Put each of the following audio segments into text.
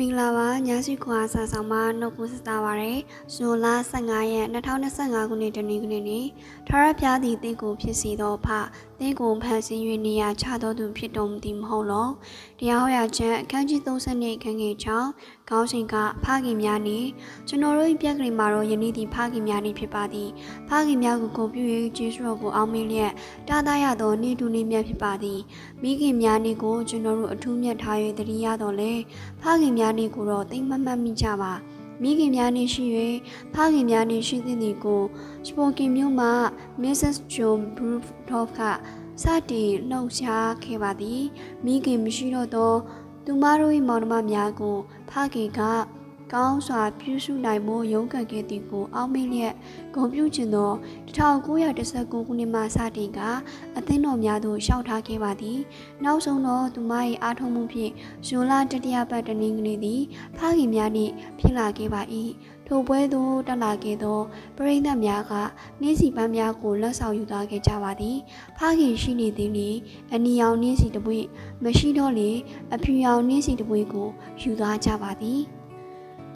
မင်္ဂလာပါညစီခွာစာဆောင်မှာနှုတ်ပို့စတာပါရယ်ဇွန်လ15ရက်2025ခုနှစ်တနင်္ဂနွေနေ့ထာရပြားသည့်တင့်ကိုဖြစ်စီသောဖတင့်ကိုဖန်ဆင်း၍နေရာချသောသူဖြစ်တော်မူသည်မဟုတ်လောတရားဟောရာချက်အခန်းကြီး30နှစ်ခန်းငယ်6ခေါင်းစဉ်ကဖခင်များနေကျွန်တော်တို့၏ပြက်ကလေးမှာတော့ယနေ့သည်ဖခင်များနေဖြစ်ပါသည်ဖခင်များကိုကိုပြု၍ကျေးဇူးတော်ကိုအောက်မေ့လျက်တားသားရသောနေ့တူနေ့မြတ်ဖြစ်ပါသည်မိခင်များနေကိုကျွန်တော်တို့အထူးမြတ်ထား၍တတိယတော်လဲဖခင်များနေကိုတော့တိမ်မတ်မတ်မိကြပါမိခင်များနေရှိ၍ဖခင်များနေရှိသည့်ဒီကိုစပိုကင်မြို့မှ Mrs. John Bruford ကစတင်လှုပ်ရှားခဲ့ပါသည်မိခင်မရှိတော့သောသူမတို့၏မောင်နှမများကိုဖခင်က ကောင်းစွာပြုစုနိုင်မှုရုန်းကန်ခဲ့သည်ကိုအောက်မေ့လျက်ဂုဏ်ပြုခြင်းသော1919ခုနှစ်မှစတင်ကအသင်းတော်များသို့ရှောက်ထားခဲ့ပါသည်နောက်ဆုံးတော့သူမ၏အားထုတ်မှုဖြင့်ဇွန်လတတိယပတ်တနင်္ဂနွေသည်ဖခင်များနှင့်ဖြစ်လာခဲ့ပါ၏ထိုပွဲသို့တက်လာခဲ့သောပရိသတ်များကနှင်းစီပန်းများကိုလက်ဆောင်ယူသွားခဲ့ကြပါသည်ဖခင်ရှိနေသည်နှင့်အနီရောင်နှင်းစီတစ်ပွင့်မရှိတော့လေအဖြူရောင်နှင်းစီတစ်ပွင့်ကိုယူသွားကြပါသည်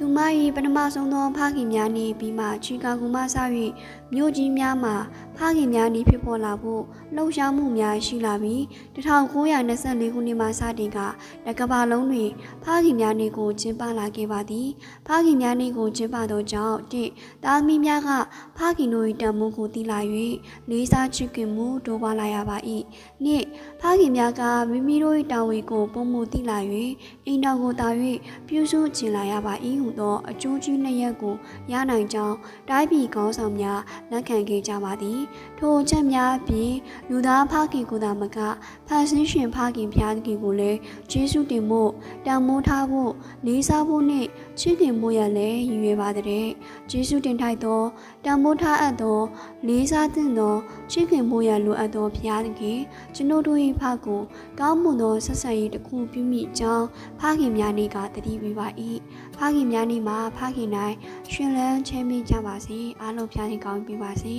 သူမ၏ပထမဆုံးသောဖခင်များနှင့်ပြီးမှချီကာဂူမှစ၍မြို့ကြီးများမှာဖခင်များနှင့်ဖြစ်ပေါ်လာဖို့လှုပ်ရှားမှုများရှိလာပြီး1924ခုနှစ်မှစတင်ကတကဘာလုံးတွင်ဖခင်များနှင့်ကိုကျင်းပလာခဲ့ပါသည်ဖခင်များနှင့်ကိုကျင်းပသောကြောင့်တစ်သားသမီးများကဖခင်တို့၏တန်မိုးကိုသိလာ၍လေးစားချစ်ခင်မှုတိုးပွားလာရပါ၏နှစ်ဖခင်များကမိမိတို့၏တာဝန်ကိုပုံမှုသိလာ၍အိမ်တော်ကိုတာ၍ပြုစုကျင်လာရပါ၏ဟုသောအကျိုးကြီးနှစ်ရပ်ကိုရနိုင်ကြောင်းတိုင်းပြည်ကောင်းဆောင်များလက်ခံခဲ့ကြပါသည်ထိုအချက်များအပြင်လူသားဖခင်ကိုယ်သာမကဖန်ဆင်းရှင်ဖခင်ဖျားခင်ကိုလည်းကျေးဇူးတင်မှုတန်မိုးထားဖို့လေးစားဖို့နှင့်ချစ်ခင်မှုရလည်းရည်ရွယ်ပါတဲ့ကျေးဇူးတင်ထိုက်သောတန်မိုးထားအပ်သောလေးစားသင့်သောချစ်ခင်မှုရလိုအပ်သောဖျားခင်ကျွန်ုပ်တို့၏ဖကိုကောင်းမွန်သောဆက်ဆံရေးတစ်ခုပြုမိကြောင်းဖခင်များနေ့ကတတိပေးပါ၏ဖခင်များနေ့မှာဖခင်၌ရှင်လန်းချမ်းမြေ့ကြပါစေအားလုံးဖျားခင်ကောင်းပေးပါစေ